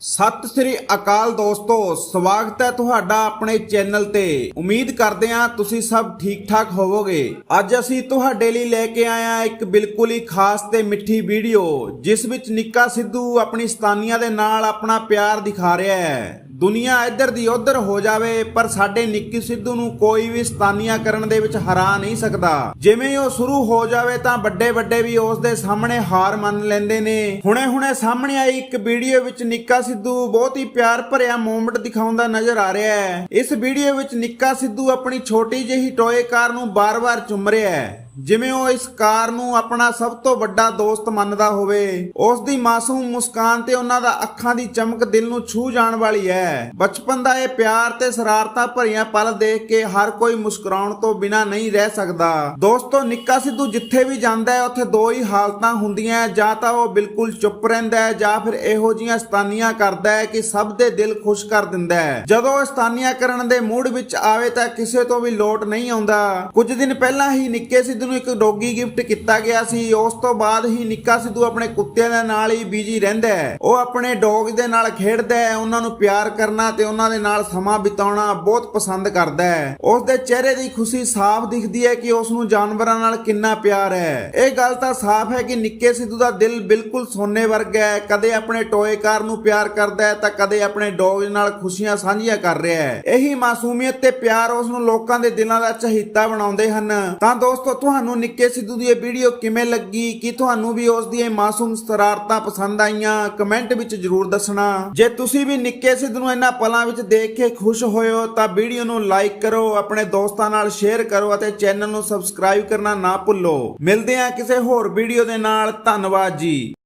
ਸਤਿ ਸ੍ਰੀ ਅਕਾਲ ਦੋਸਤੋ, ਸਵਾਗਤ ਹੈ ਤੁਹਾਡਾ ਆਪਣੇ ਚੈਨਲ ਤੇ। ਉਮੀਦ ਕਰਦੇ ਹਾਂ ਤੁਸੀਂ ਸਭ ਠੀਕ ਠਾਕ ਹੋਵੋਗੇ। ਅੱਜ ਅਸੀਂ ਤੁਹਾਡੇ ਲਈ ਲੈ ਕੇ ਆਏ ਹਾਂ ਇੱਕ ਬਿਲਕੁਲ ਹੀ ਖਾਸ ਤੇ ਮਿੱਠੀ ਵੀਡੀਓ, ਜਿਸ ਵਿੱਚ ਨਿੱਕਾ ਸਿੱਧੂ ਆਪਣੀ ਸਤਾਨੀਆਂ ਦੇ ਨਾਲ ਆਪਣਾ ਪਿਆਰ ਦਿਖਾ ਰਿਹਾ ਹੈ। ਦੁਨੀਆ ਇੱਧਰ ਦੀ ਉੱਧਰ ਹੋ ਜਾਵੇ, ਪਰ ਸਾਡੇ ਨਿੱਕੀ ਸਿੱਧੂ ਨੂੰ ਕੋਈ ਵੀ ਸਤਾਨੀਆਂ ਕਰਨ ਦੇ ਵਿੱਚ ਹਰਾ ਨਹੀਂ ਸਕਦਾ। ਜਿਵੇਂ ਉਹ ਸ਼ੁਰੂ ਹੋ ਜਾਵੇ ਤਾਂ ਵੱਡੇ ਵੱਡੇ ਵੀ ਉਸ ਦੇ ਸਾਹਮਣੇ ਹਾਰ ਮੰਨ ਲੈਂਦੇ ਨੇ। ਹੁਣੇ ਹੁਣੇ ਸਾਹਮਣੇ ਆਈ ਇੱਕ ਵੀਡੀਓ ਵਿੱਚ ਨਿੱਕਾ ਸਿੱਧੂ ਬਹੁਤ ਹੀ ਪਿਆਰ ਭਰਿਆ ਮੂਮੈਂਟ ਦਿਖਾਉਂਦਾ ਨਜ਼ਰ ਆ ਰਿਹਾ ਹੈ। ਇਸ ਵੀਡੀਓ ਵਿੱਚ ਨਿੱਕਾ ਸਿੱਧੂ ਆਪਣੀ ਛੋਟੀ ਜਿਹੀ ਟੋਏ ਕਾਰ ਨੂੰ ਬਾਰ-ਬਾਰ ਚੁੰਮ ਰਿਹਾ ਹੈ। ਜਿਵੇਂ ਉਹ ਇਸ ਕਾਰ ਨੂੰ ਆਪਣਾ ਸਭ ਤੋਂ ਵੱਡਾ ਦੋਸਤ ਮੰਨਦਾ ਹੋਵੇ, ਉਸ ਦੀ ਮਾਸੂਮ ਮੁਸਕਾਨ ਤੇ ਉਹਨਾਂ ਦਾ ਅੱਖਾਂ ਦੀ ਚਮਕ ਦਿਲ ਨੂੰ ਛੂ ਜਾਣ ਵਾਲੀ ਹੈ। ਬਚਪਨ ਦਾ ਇਹ ਪਿਆਰ ਤੇ ਸ਼ਰਾਰਤਾਂ ਭਰੀਆਂ ਪਲ ਦੇਖ ਕੇ ਹਰ ਕੋਈ ਮੁਸਕਰਾਉਣ ਤੋਂ ਬਿਨਾ ਨਹੀਂ ਰਹਿ ਸਕਦਾ। ਦੋਸਤੋ, ਨਿੱਕਾ ਸਿੱਧੂ ਜਿੱਥੇ ਵੀ ਜਾਂਦਾ ਹੈ, ਉੱਥੇ ਦੋ ਹੀ ਹਾਲਤਾਂ ਹੁੰਦੀਆਂ ਜਾਂ ਤਾਂ ਉਹ ਬਿਲਕੁਲ ਚੁੱਪ ਰਹਿੰਦਾ ਹੈ, ਜਾਂ ਫਿਰ ਇਹੋ ਜੀਆਂ ਸਤਾਨੀਆਂ ਕਰਦਾ ਹੈ ਕਿ ਸਭ ਦੇ ਦਿਲ ਖੁਸ਼ ਕਰ ਦਿੰਦਾ ਹੈ। ਜਦੋਂ ਉਹ ਸਤਾਨੀਆਂ ਕਰਨ ਦੇ ਮੂਡ ਵਿੱਚ ਆਵੇ ਤਾਂ ਕਿਸੇ ਤੋਂ ਵੀ ਲੋਟ ਨਹੀਂ ਆਉਂਦਾ। ਕੁਝ ਦਿਨ ਪਹਿਲਾਂ ਹੀ ਨਿੱਕੇ ਸਿੱਧੂ ਨੂੰ ਇੱਕ ਡੋਗੀ ਗਿਫਟ ਕੀਤਾ ਗਿਆ ਸੀ, ਉਸ ਤੋਂ ਬਾਅਦ ਹੀ ਨਿੱਕਾ ਸਿੱਧੂ ਆਪਣੇ ਕੁੱਤਿਆਂ ਦੇ ਨਾਲ ਹੀ ਬਿਜ਼ੀ ਰਹਿੰਦਾ ਹੈ। ਉਹ ਆਪਣੇ ਡੌਗ ਦੇ ਨਾਲ ਖੇਡਦਾ ਹੈ, ਉਹਨਾਂ ਨੂੰ ਪਿਆਰ ਕਰਨਾ ਤੇ ਉਹਨਾਂ ਦੇ ਨਾਲ ਸਮਾਂ ਬਿਤਾਉਣਾ ਬਹੁਤ ਪਸੰਦ ਕਰਦਾ ਹੈ। ਉਸ ਦੇ ਚਿਹਰੇ ਦੀ ਖੁਸ਼ੀ ਸਾਫ਼ ਦਿਖਦੀ ਹੈ ਕਿ ਉਸ ਨੂੰ ਜਾਨਵਰਾਂ ਨਾਲ ਕਿੰਨਾ ਪਿਆਰ ਹੈ। ਇਹ ਗੱਲ ਤਾਂ ਸਾਫ਼ ਹੈ ਕਿ ਨਿੱਕੇ ਸਿੱਧੂ ਦਾ ਦਿਲ ਬਿਲਕੁਲ ਸੋਨੇ ਵਰਗਾ ਹੈ। ਕਦੇ ਆਪਣੇ ਟੋਏ ਕਾਰ ਨੂੰ ਪਿਆਰ ਕਰਦਾ ਹੈ ਤਾਂ ਕਦੇ ਆਪਣੇ ਡੌਗ ਨਾਲ ਖੁਸ਼ੀਆਂ ਸਾਂਝੀਆਂ ਕਰ ਰਿਹਾ ਹੈ। ਇਹੀ ਮਾਸੂਮੀਅਤ ਤੇ ਪਿਆਰ ਉਸ ਨੂੰ ਲੋਕਾਂ ਦੇ ਦਿਲਾਂ ਦਾ ਚਹੀਤਾ ਬਣਾਉਂਦੇ ਹਨ। ਤਾਂ ਦੋਸਤੋ, ਤੁਹਾਨੂੰ ਨਿੱਕੇ ਸਿੱਧੂ ਦੀ ਇਹ ਵੀਡੀਓ ਕਿਵੇਂ ਲੱਗੀ? ਕੀ ਤੁਹਾਨੂੰ ਵੀ ਉਸ ਦੀਆਂ ਇਹ ਮਾਸੂਮ ਸ਼ਰਾਰਤਾਂ ਪਸੰਦ ਆਈਆਂ? ਕਮੈਂਟ ਵਿੱਚ ਜਰੂਰ ਦੱਸਣਾ। ਜੇ ਤੁਸੀਂ ਵੀ ਨਿੱਕੇ ਸਿੱਧੂ ਨੂੰ ਇਹਨਾਂ ਪਲਾਂ ਵਿੱਚ ਦੇਖ ਕੇ ਖੁਸ਼ ਹੋ ਤਾਂ ਵੀਡੀਓ ਨੂੰ ਲਾਈਕ ਕਰੋ, ਆਪਣੇ ਦੋਸਤਾਂ ਨਾਲ ਸ਼ੇਅਰ ਕਰੋ ਅਤੇ ਚੈਨਲ ਨੂੰ ਸਬਸਕ੍ਰਾਈਬ ਕਰਨਾ ਨਾ ਭੁੱਲੋ। ਮਿਲਦੇ ਹਾਂ ਕਿਸੇ ਹੋਰ ਵੀਡੀਓ ਦੇ ਨਾਲ। ਧੰਨਵਾਦ ਜੀ।